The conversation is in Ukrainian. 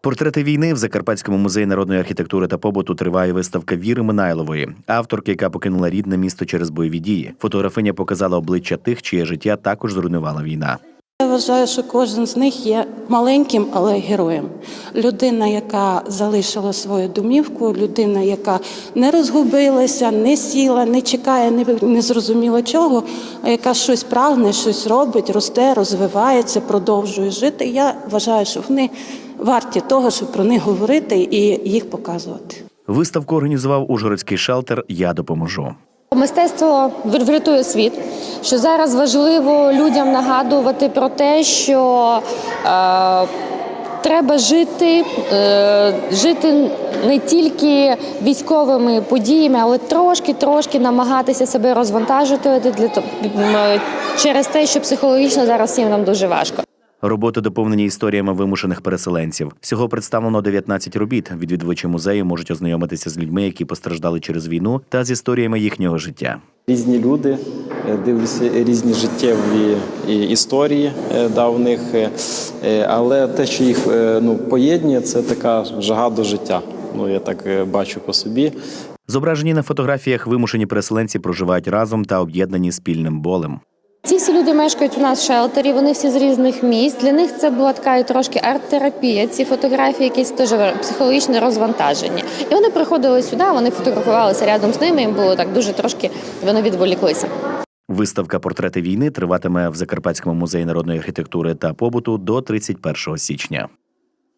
Портрети війни в Закарпатському музеї народної архітектури та побуту триває виставка Віри Минайлової, авторки, яка покинула рідне місто через бойові дії. Фотографиня показала обличчя тих, чиє життя також зруйнувала війна. Я вважаю, що кожен з них є маленьким, але героєм. Людина, яка залишила свою домівку, людина, яка не розгубилася, не сіла, не чекає, не, зрозуміло чого, а яка щось прагне, щось робить, росте, розвивається, продовжує жити. Я вважаю, що вони варті того, щоб про них говорити і їх показувати. Виставку організував Ужгородський шелтер Я допоможу. Мистецтво врятує світ. Що зараз важливо людям нагадувати про те, що е, треба жити, е, жити не тільки військовими подіями, але трошки-трошки намагатися себе розвантажити для через те, що психологічно зараз всім нам дуже важко. Роботи доповнені історіями вимушених переселенців. Всього представлено 19 робіт. Відвідувачі музею можуть ознайомитися з людьми, які постраждали через війну, та з історіями їхнього життя. Різні люди, е, дивлюся різні життєві історії е, давних, е, е, але те, що їх е, ну, поєднує, це така жага до життя. Ну, я так е, бачу по собі. Зображені на фотографіях вимушені переселенці проживають разом та об'єднані спільним болем. Ці всі люди мешкають у нас в шелтері, вони всі з різних місць. Для них це була така і трошки арт-терапія. Ці фотографії, якісь теж психологічне розвантаження. І вони приходили сюди, вони фотографувалися рядом з ними. Їм було так дуже трошки вони відволіклися. Виставка Портрети війни триватиме в Закарпатському музеї народної архітектури та побуту до 31 січня.